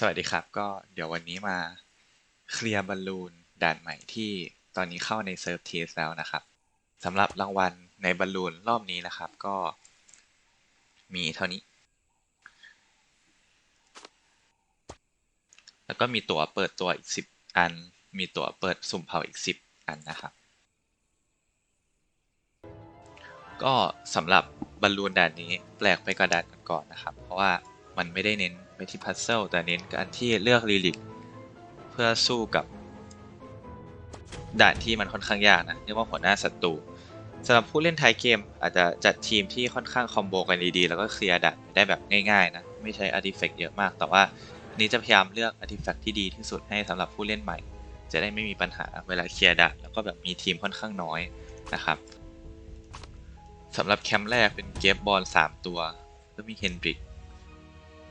สวัสดีครับ ก็เดี๋ยววันนี้มาเคลียร์บอลลูนด่านใหม่ที่ตอนนี้เข้าในเซิร์ฟเทสแล้วนะครับสำหรับรางวัลในบอลลูนรอบนี้นะครับ ก็มีเท่านี้ แล้วก็มีตั๋วเปิดตัวอีก 10 อัน มีตั๋วเปิดสุ่มเผาอีก 10 อันนะครับ ก็สำหรับบอลลูนด่านนี้แปลกไปกว่าด่านก่อนๆนะครับ เพราะว่า มันไม่ได้เน้นไปที่พัซเซิลแต่เน้นการที่เลือกลีลิกเพื่อสู้กับด่านที่มันค่อนข้างยากนะเรียกว่าหัวหน้าศัตรูสำหรับผู้เล่นท้ายเกม อาจจะจัดทีมที่ค่อนข้างคอมโบกันดีๆ แล้วก็เคลียร์ด่านได้แบบง่ายๆนะไม่ใช้อาร์ติแฟกต์เยอะมาก แต่ว่าอันนี้จะพยายามเลือกอาร์ติแฟกต์ที่ดีที่สุดให้สำหรับผู้เล่นใหม่ จะได้ไม่มีปัญหาเวลาเคลียร์ด่านแล้วก็แบบมีทีมค่อนข้างน้อยนะครับสำหรับแคมป์แรกเป็นเกฟบอล3ตัวแล้วมีเฮนดริก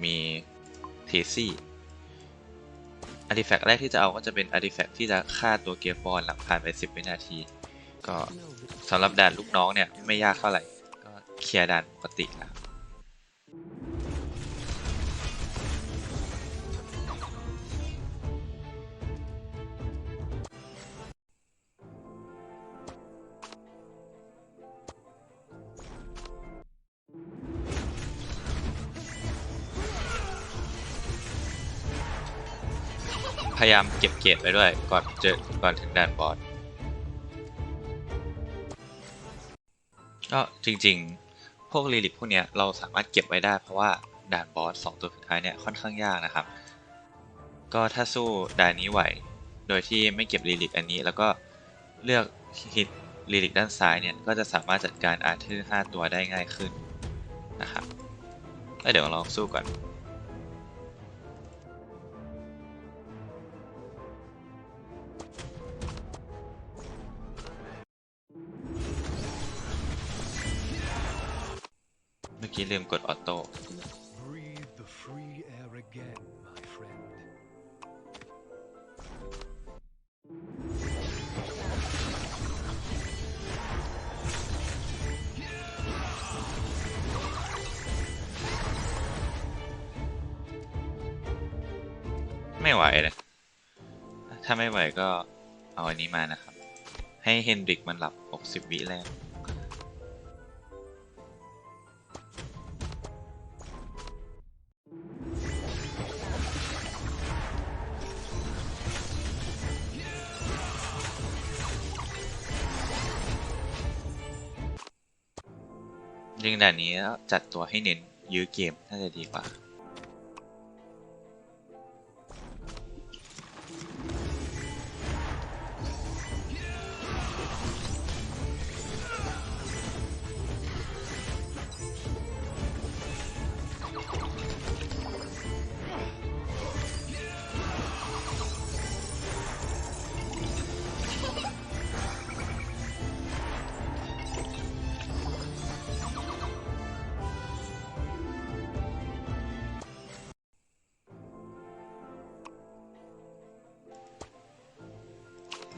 มีเทซี่อาร์ติแฟกต์แรกที่จะเอาก็จะเป็นอาร์ติแฟกต์ที่จะฆ่าตัวเกียร์บอลหลังผ่านไป 10 วินาที ก็สำหรับด่านลูกน้องเนี่ย ไม่ยากเท่าไหร่ ก็เคลียร์ด่านปกติแล้ว พยายามเก็บเกรดไว้ด้วย ก่อนเจอก่อนถึงด่านบอสก็จริงๆ พวกลีลิกพวกเนี้ยเราสามารถเก็บไว้ได้ เพราะว่าด่านบอสสองตัวสุดท้ายเนี่ยค่อนข้างยากนะครับ ก็ถ้าสู้ด่านนี้ไหว โดยที่ไม่เก็บลีลิกอันนี้ แล้วก็เลือกฮิตลีลิกด้านซ้ายเนี่ยก็จะสามารถจัดการอาร์เธอร์5ตัวได้ง่ายขึ้นนะครับแล้วเดี๋ยวเราสู้ก่อน กี้ลืมกดออโต้ไม่ไหวเลย ถ้าไม่ไหวก็เอาอันนี้มานะครับ ให้เฮนดริกมันหลับ 60 วิแรก ยิงด่านนี้จัดตัวให้เน้นยื้อเกมน่าจะดีกว่า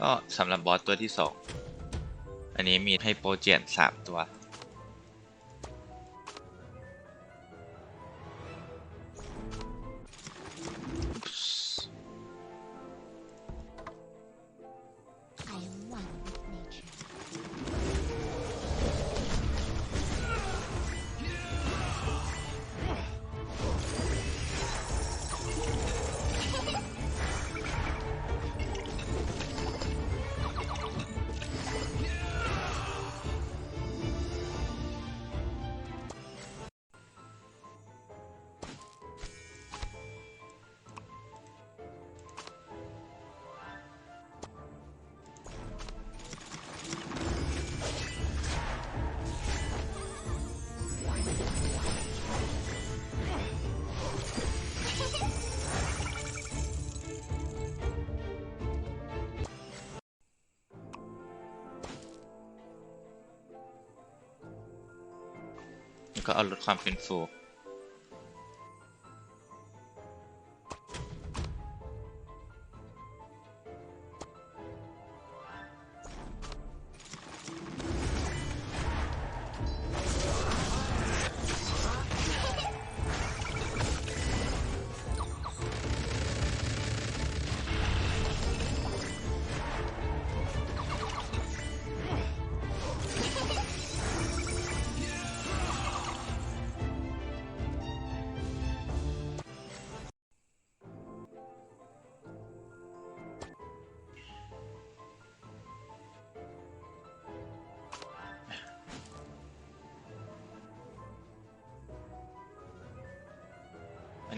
ก็สำหรับบอสตัวที่สองอันนี้มีให้โปรเจนสามตัว ก็เอาลดความเป็นฟู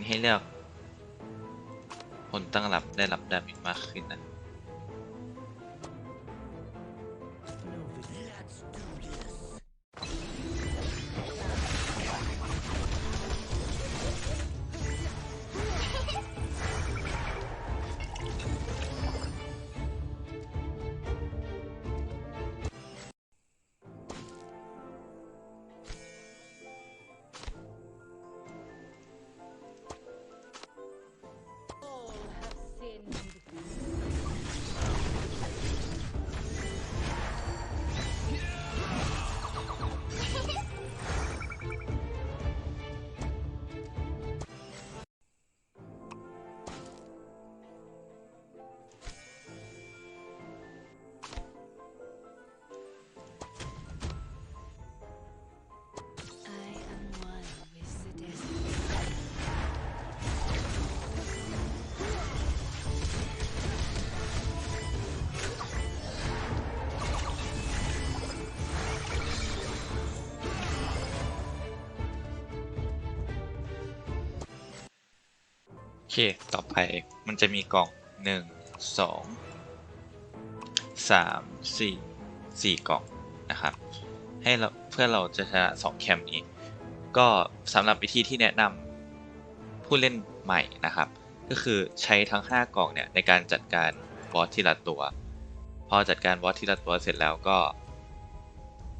ให้เลือก คนตั้งรับได้รับดาเมจมากขึ้นนะ เค ต่อไปมันจะมีกล่องหนึ่งสองสามสี่สี่กล่องนะครับ ให้เราเพื่อเราจะชนะสองแคมป์นี้ ก็สำหรับวิธีที่แนะนำผู้เล่นใหม่นะครับ ก็คือใช้ทั้ง 5 กล่องเนี่ยในการจัดการบอสทีละตัว พอจัดการบอสทีละตัวเสร็จแล้วก็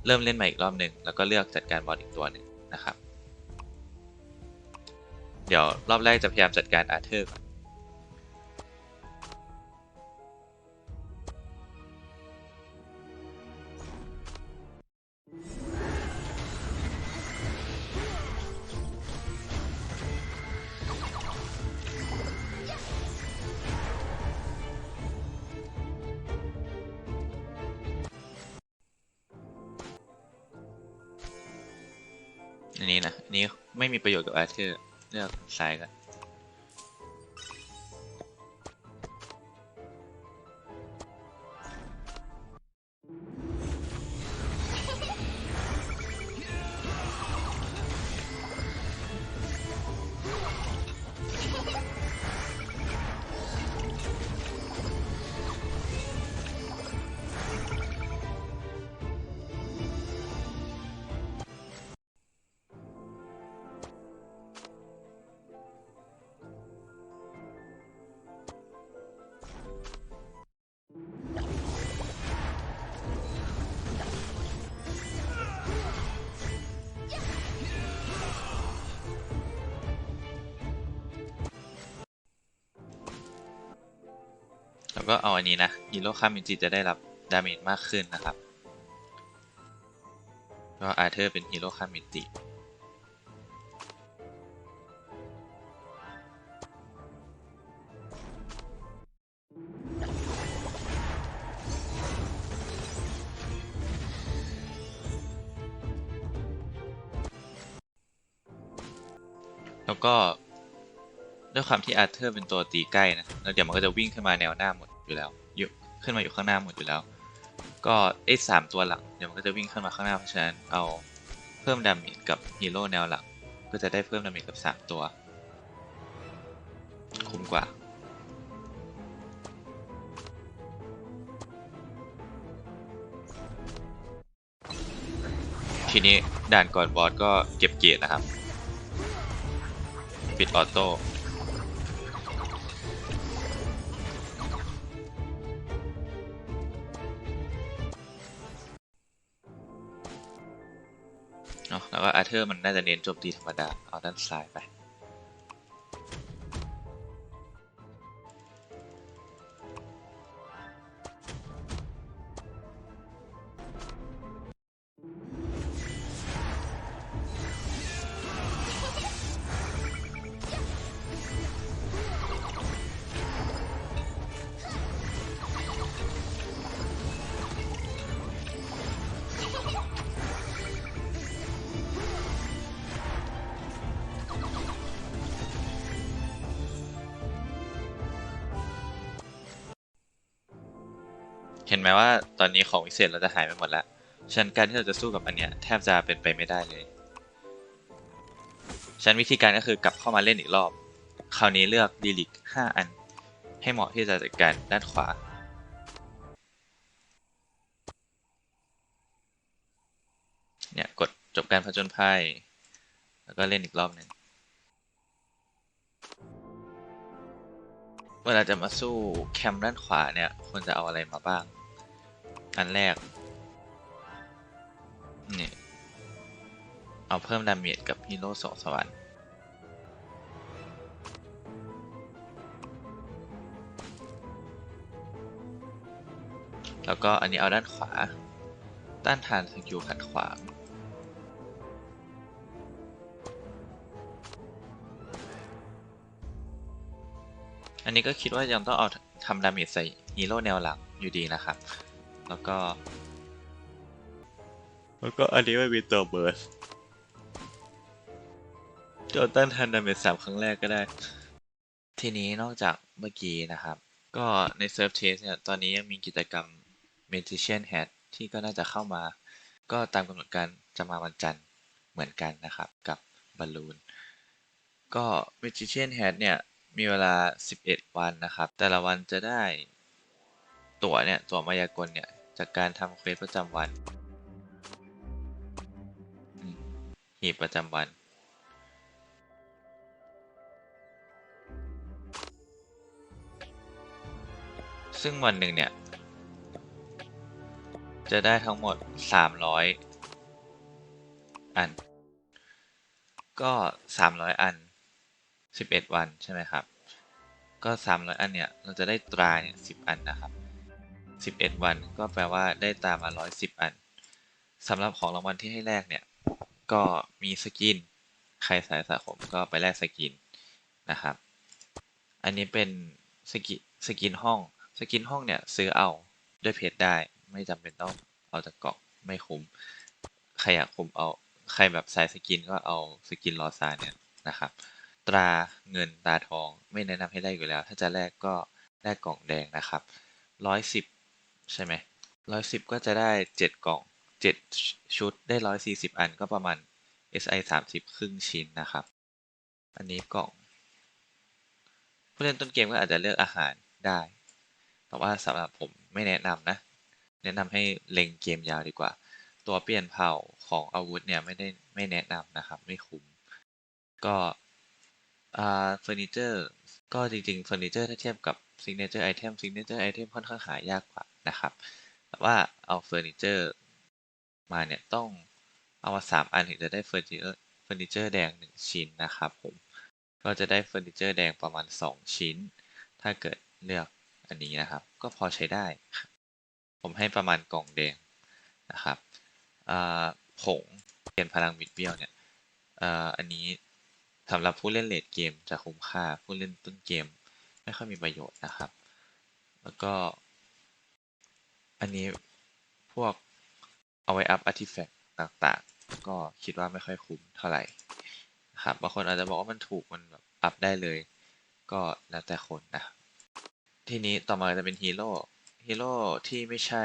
เริ่มเล่นใหม่อีกรอบหนึ่งแล้วก็เลือกจัดการบอสอีกตัวหนึ่งนะครับ ดี๋ยวรอบแรกจะพยายามจัดการอาร์เธอร์ก่อนอันนี้นะอันนี้ไม่มีประโยชน์กับอาร์เธอร์ เลือกซ้ายกัน แล้วก็เอาอันนี้นะฮีโร่คามินจิจะได้รับดาเมจมากขึ้นนะครับ ก็อาเธอร์เป็นฮีโร่คามินจิแล้วก็ ด้วยความที่อาร์เธอร์เป็นตัวตีใกล้นะแล้วเดี๋ยวมันก็จะวิ่งขึ้นมาแนวหน้าหมดอยู่แล้วอยู่ขึ้นมาอยู่ข้างหน้าหมดอยู่แล้ว ก็ไอ้สามตัวหลังเดี๋ยวมันก็จะวิ่งขึ้นมาข้างหน้าเพราะฉะนั้นเอาเพิ่มดาเมจกับฮีโร่แนวหลังก็จะได้เพิ่มดาเมจกับสามตัวคุ้มกว่าทีนี้ด่านก่อนบอสก็เก็บเกียรตินะครับ ปิดออโต้ แล้วก็อาร์เธอร์มันน่าจะเน้นโจมตีธรรมดา เอาด้านซ้ายไป ห็นไหมว่าตอนนี้ของวิเศษเราจะหายไปหมดแล้วฉะนันการที่เราจะสู้กับอันเนี้ยแทบจะเป็นไปไม่ได้เลยฉะนันวิธีการก็คือกลับเข้ามาเล่นอีกรอบ คราวนี้เลือกดีลิก5อัน ให้เหมาะที่จะจัดการด้านขวาเนี่ยกดจบการผจญภัย แล้วก็เล่นอีกรอบหนึ่งเวลาจะมาสู้แคมป์ด้านขวาเนี่ยควรจะเอาอะไรมาบ้าง อันแรก นี่ เอาเพิ่มดาเมจกับฮีโร่สองสวรรค์แล้วก็อันนี้เอาด้านขวาต้านทานสกิลขัดขวาง อันนี้ก็คิดว่ายังต้องเอาทำดาเมจใส่ฮีโร่แนวหลังอยู่ดีนะครับ แล้วก็ แล้วก็อันนี้ไม่มีตัวเบิร์สโจนต้านทานดาเมจสามครั้งแรกก็ได้ ทีนี้นอกจากเมื่อกี้นะครับ ก็ในเซิร์ฟเทสเนี่ย ตอนนี้ยังมีกิจกรรม Magician Hat ที่ก็น่าจะเข้ามา ก็ตามกำหนดการจะมาวันจันทร์เหมือนกันนะครับ กับบอลลูน ก็ Magician Hat เนี่ย มีเวลา 11 วันนะครับ แต่ละวันจะได้ตั๋วเนี่ย ตั๋วมายากลเนี่ย จากการทำเควสประจำวันหีบประจำวัน ซึ่งวันหนึ่งเนี่ย จะได้ทั้งหมด 300 อัน ก็ 300 อัน 11 วันใช่ไหมครับ ก็ 300 อันเนี่ย เราจะได้ตราเนี่ย10 อันนะครับ 11 วัน ก็แปลว่าได้ตามา 110 อันสำหรับของรางวัลที่ให้แลกเนี่ย ก็มีสกิน ใครสายสะสมก็ไปแลกสกินนะครับ อันนี้เป็นสกิสกินห้อง สกินห้องเนี่ยซื้อเอาด้วยเพจได้ ไม่จำเป็นต้องเอาจากกล่องไม่คุ้ม ใครอยากคุ้มเอา ใครแบบสายสกินก็เอาสกินรอซาเนี่ยนะครับ ตราเงินตาทองไม่แนะนำให้ได้อยู่แล้ว ถ้าจะแลกก็แลกกล่องแดงนะครับร้อยสิบ ใช่ไหมร้อยสิบก็จะได้เจ็ดกล่องเจ็ดชุดได้ร้อยสี่สิบอันก็ประมาณ SI สามสิบครึ่งชิ้นนะครับ อันนี้กล่อง ผู้เล่นต้นเกมก็อาจจะเลือกอาหารได้ แต่ว่าสำหรับผมไม่แนะนำนะ แนะนำให้เล็งเกมยาวดีกว่า ตัวเปลี่ยนเผ่าของอาวุธเนี่ยไม่ได้ไม่แนะนำนะครับ ไม่คุ้ม ก็เฟอร์นิเจอร์ก็จริงๆเฟอร์นิเจอร์ถ้าเทียบกับซิกเนเจอร์ไอเทมซิกเนเจอร์ไอเทมค่อนข้างหายากกว่า นะครับ แต่ว่าเอาเฟอร์นิเจอร์มาเนี่ยต้องเอามาสามอันถึงจะได้เฟอร์นิเจอร์เฟอร์นิเจอร์แดงหนึ่งชิ้นนะครับผมก็จะได้เฟอร์นิเจอร์แดงประมาณ 2 ชิ้น ถ้าเกิดเลือกอันนี้นะครับ ก็พอใช้ได้ ผมให้ประมาณกล่องแดงนะครับผงเปลี่ยนพลังบิดเบี้ยวเนี่ยอ,อันนี้สำหรับผู้เล่นเลดเกมจะคุ้มค่า ผู้เล่นต้นเกมไม่ค่อยมีประโยชน์นะครับ แล้วก็ อันนี้พวกเอาไว้อัพอาร์ติแฟกต์ต่างๆ ก็คิดว่าไม่ค่อยคุ้มเท่าไหร่ครับบางคนอาจจะบอกว่ามันถูกมันแบบอัพได้เลย ก็แล้วแต่คนนะ ทีนี้ต่อมาจะเป็นฮีโร่ฮีโร่ที่ไม่ใช่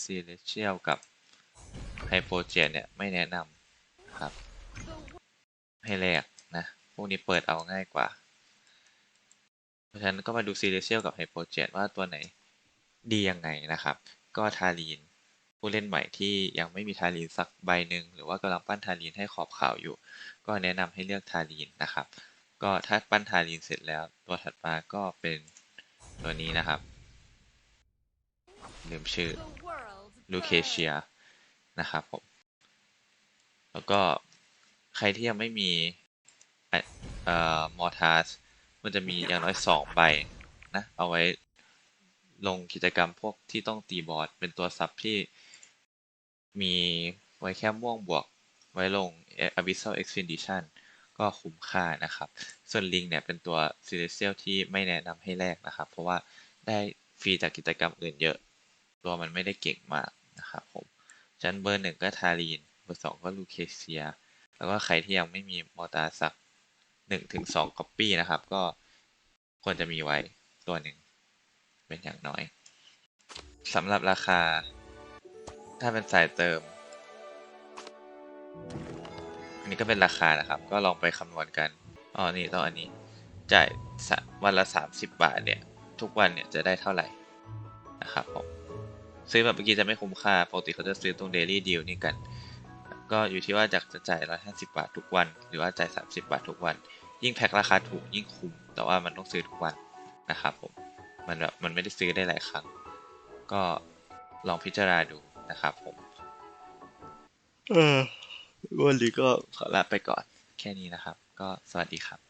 ซีเลเชียลกับไฮโปเจนเนี่ยไม่แนะนำครับ ให้แลกนะ พวกนี้เปิดเอาง่ายกว่า เพราะฉะนั้นก็มาดูซีเลเชียลกับไฮโปเจนว่าตัวไหนดียังไงนะครับ ก็ทารีน ผู้เล่นใหม่ที่ยังไม่มีทารีนสักใบหนึ่งหรือว่ากำลังปั้นทารีนให้ขอบขาวอยู่ ก็แนะนำให้เลือกทารีนนะครับ ก็ถ้าปั้นทารีนเสร็จแล้ว ตัวถัดมาก็เป็นตัวนี้นะครับลืมชื่อลูเคเชียนะครับผม แล้วก็ใครที่ยังไม่มีเอ่อมอร์ทาสมันจะมีอย่างน้อยสองใบนะ เอาไว้ ลงกิจกรรมพวกที่ต้องตีบอสเป็นตัวซับที่มีไว้แค่ม่วงบวกไว้ลง Abyssal Expedition ก็คุ้มค่านะครับ ส่วนลิงเนี่ยเป็นตัว Celestial ที่ไม่แนะนำให้แลกนะครับ เพราะว่าได้ฟรีจากกิจกรรมอื่นเยอะ ตัวมันไม่ได้เก่งมากนะครับผมชั้นเบอร์หนึ่งก็ทารีน เบอร์สองก็ลูเคเซีย แล้วก็ใครที่ยังไม่มีมอตาสักหนึ่งถึงสองก๊อปปี้นะครับ ก็ควรจะมีไว้ตัวหนึ่ง เป็นอย่างน้อยสำหรับราคา ถ้าเป็นสายเติม อันนี้ก็เป็นราคานะครับ ก็ลองไปคำนวณกันอ๋อนี่ต้องอันนี้ จ่ายวันละ 30 บาทเนี่ย ทุกวันเนี่ยจะได้เท่าไหร่นะครับผมซื้อแบบเมื่อกี้จะไม่คุ้มค่า ปกติเขาจะซื้อตรง Daily Deal นี่กัน ก็อยู่ที่ว่าอยากจะจ่าย 150 บาททุกวัน หรือว่าจ่าย 30 บาททุกวัน ยิ่งแพ็คราคาถูกยิ่งคุ้ม แต่ว่ามันต้องซื้อทุกวันนะครับผม มันแบบมันไม่ได้ซื้อได้หลายครั้ง ก็ลองพิจารณาดูนะครับผม เออวันนี้ก็ขอลาไปก่อนแค่นี้นะครับ ก็สวัสดีครับ